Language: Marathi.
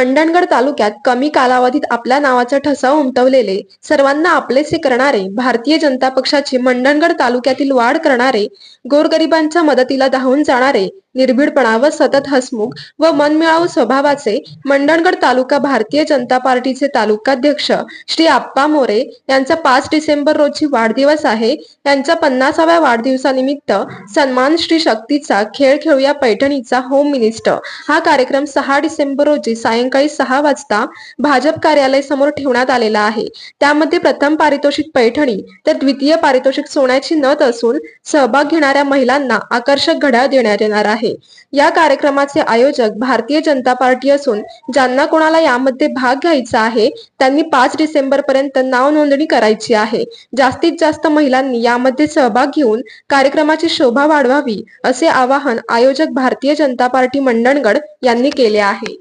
मंडणगड तालुक्यात कमी कालावधीत आपल्या नावाचा ठसा उमटवलेले सर्वांना आपलेसे करणारे भारतीय जनता पक्षाचे मंडणगड तालुक्यातील वाढ करणारे गोरगरिबांच्या मदतीला धावून जाणारे निर्भीडपणा व सतत हसमुख व मनमिळावू स्वभावाचे मंडणगड तालुका भारतीय जनता पार्टीचे तालुकाध्यक्ष श्री आप्पा मोरे यांचा पाच डिसेंबर रोजी वाढदिवस आहे. यांच्या पन्नासाव्या वाढदिवसानिमित्त सन्मान श्री शक्तीचा खेळ खेळूया पैठणीचा होम मिनिस्टर. हा कार्यक्रम सहा डिसेंबर रोजी सायंकाळी सहा वाजता भाजप कार्यालय समोर ठेवण्यात आलेला आहे. त्यामध्ये प्रथम पारितोषिक पैठणी तर द्वितीय पारितोषिक सोन्याची नथ असून सहभाग घेणाऱ्या महिलांना आकर्षक घड्याळ देण्यात येणार आहे. आहे. या कार्यक्रमाचे आयोजक भारतीय जनता पार्टी असून ज्यांना कोणाला यामध्ये भाग घ्यायचा आहे त्यांनी पाच डिसेंबर पर्यंत नाव नोंदणी करायची आहे. जास्तीत जास्त महिलांनी यामध्ये सहभाग घेऊन कार्यक्रमाची शोभा वाढवावी असे आवाहन आयोजक भारतीय जनता पार्टी मंडणगड यांनी केले आहे.